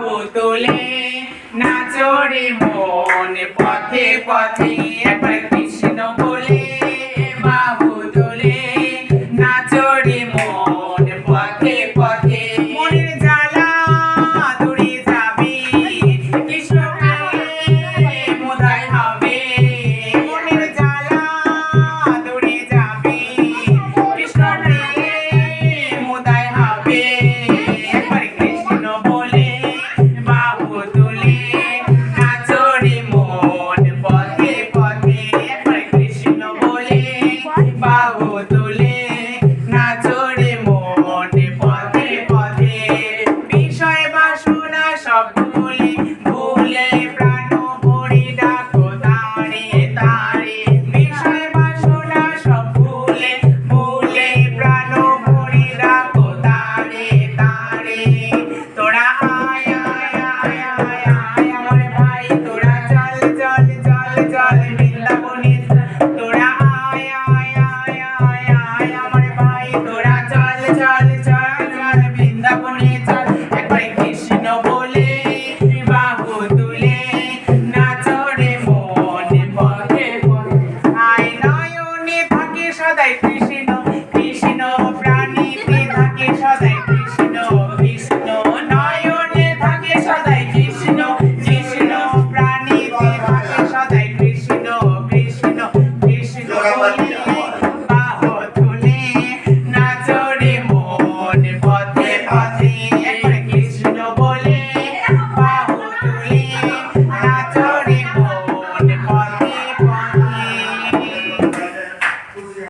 বোতলে না চড়ে মন পথে পথে একবার কৃষ্ণ বলে বাহু তোলে না চড়ে মন। সব ভুলি चाल चाल चाल. Thank you.